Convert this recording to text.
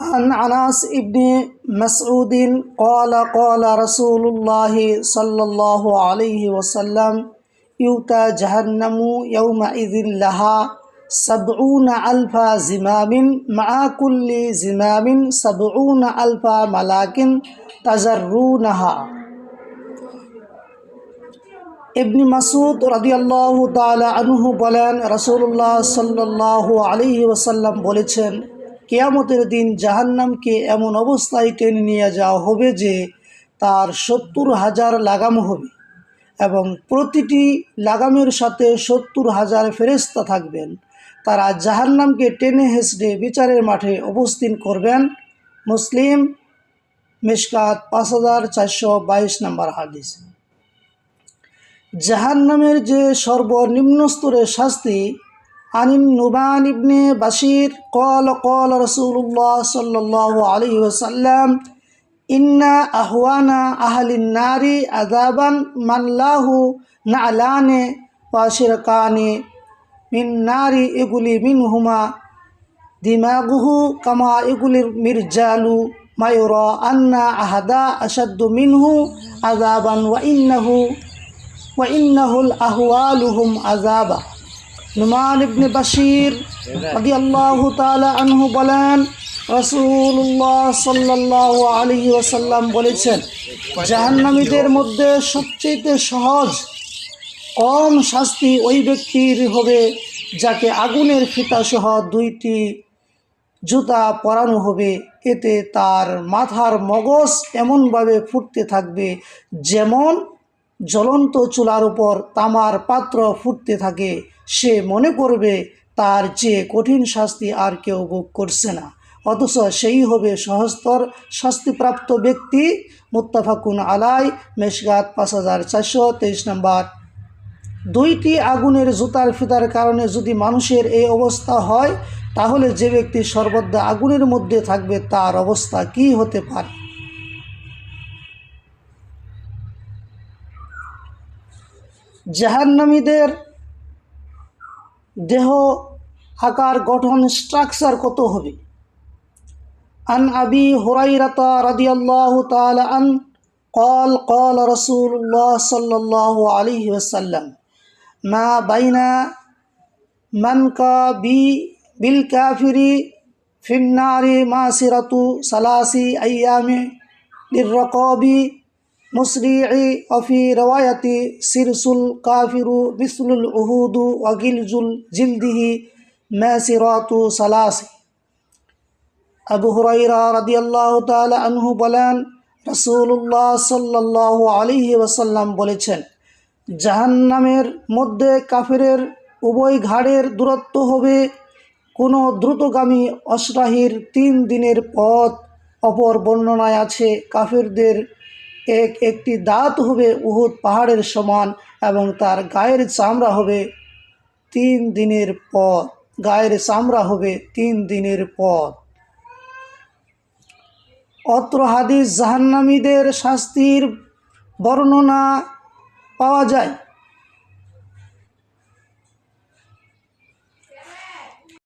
عن عناس ابن مسعود قال قال رسول الله صلى الله عليه وسلم يؤتى جهنم يومئذ لها سبعون ألف زمام مع كل زمام سبعون ألف ملاك تجرونها ইবনি মাসুদ রাদিয়াল্লাহু তাআলা আনহু বলেন রাসূলুল্লাহ সাল্লাল্লাহু আলাইহি ওয়াসাল্লাম বলেছেন কিয়ামতের দিন জাহান্নামকে এমন অবস্থায় টেনে নিয়ে যাওয়া হবে যে তার সত্তর হাজার লাগাম হবে এবং প্রতিটি লাগামের সাথে সত্তর হাজার ফেরেস্তা থাকবেন। তারা জাহান্নামকে টেনে হেসড়ে বিচারের মাঠে অবস্থান করবেন। মুসলিম মিশকাত পাঁচ হাজার চারশো বাইশ নম্বর হাদিস। জাহান্নামের যে সর্বনিম্ন স্তরের শাস্তি আনিন নুবান ইবনে বাশির কল কল রসুল্লাহ সাল্লাহ আলী ওসাল্লাম ইন্না আহওয়ানা আহলিন নারি আদাবান মাল্লাহু নালানে ওয়াশিরকানে মিন নারি এগুলি মিন হুমা দিমাগুহু কামা এগুলির মির্জালু মায়ুরা আন্না আহাদা আসাদ্দু মিনহু আদাবান ওয়া ইন্নাহু ওয়াইন্নাহুল আহওয়ালুহুম আজাবা নুমান ইবনে বাশির রাদিয়াল্লাহু তাআলা আনহু বলেন, রাসূলুল্লাহ সাল্লাল্লাহু আলী ওয়াসাল্লাম বলেছেন, জাহান্নামীদের মধ্যে সবচেয়ে সহজ, কম শাস্তি ওই ব্যক্তির হবে যাকে আগুনের ফিতাসহ দুইটি জুতা পরানো হবে। এতে তার মাথার মগজ এমনভাবে ফুটতে থাকবে যেমন জ্বলন্ত চুলার উপর তামার পাত্র ফুটতে থাকে, সে মনে করবে তার চেয়ে কঠিন শাস্তি আর কেউ ভোগ করছে না। অথচ সেই হবে সহস্তর শাস্তিপ্রাপ্ত ব্যক্তি। মুত্তাফাকুন আলাই মেশগাত পাঁচ হাজার চারশো তেইশ নম্বর। দুইটি আগুনের জুতার ফিতার কারণে যদি মানুষের এই অবস্থা হয়, তাহলে যে ব্যক্তি সর্বদা আগুনের মধ্যে থাকবে, তার অবস্থা কি হতে পারে? জাহান্নামীদের দেহ আকার গঠন স্ট্রাকচার কত হবে আন আবি হুরাইরাতা রাদিয়াল্লাহু তাআলা আন قال قال رسول الله صلى الله عليه وسلم ما بين منكبي بالكافر في النار ماسرة ثلاث أيام للرقاب মুসরিঈ অফি রওয়ায়াতি সিরসুল কাফিরু বিসলুল উহুদু অগিলজুল জিলদিহি ম্যাসিরাতু সালাসি। আবু হুরাইরা আল্লাহ তাআলা আনহু বলেন রসুল্লাহ সাল্লাহ আলিহি ওসাল্লাম বলেছেন, জাহান্নামের মধ্যে কাফিরের উভয় ঘাড়ের দূরত্ব হবে কোনো দ্রুতগামী অশ্রাহীর তিন দিনের পথ। অপর বর্ণনায় আছে, কাফেরদের এক, একটি দাঁত হবে উহুদ পাহাড়ের সমান এবং তার গায়ের চামড়া হবে তিন দিনের পথ। গায়ের চামড়া হবে তিন দিনের পথ। অত্র হাদিস জাহান্নামীদের শাস্তির বর্ণনা পাওয়া যায়।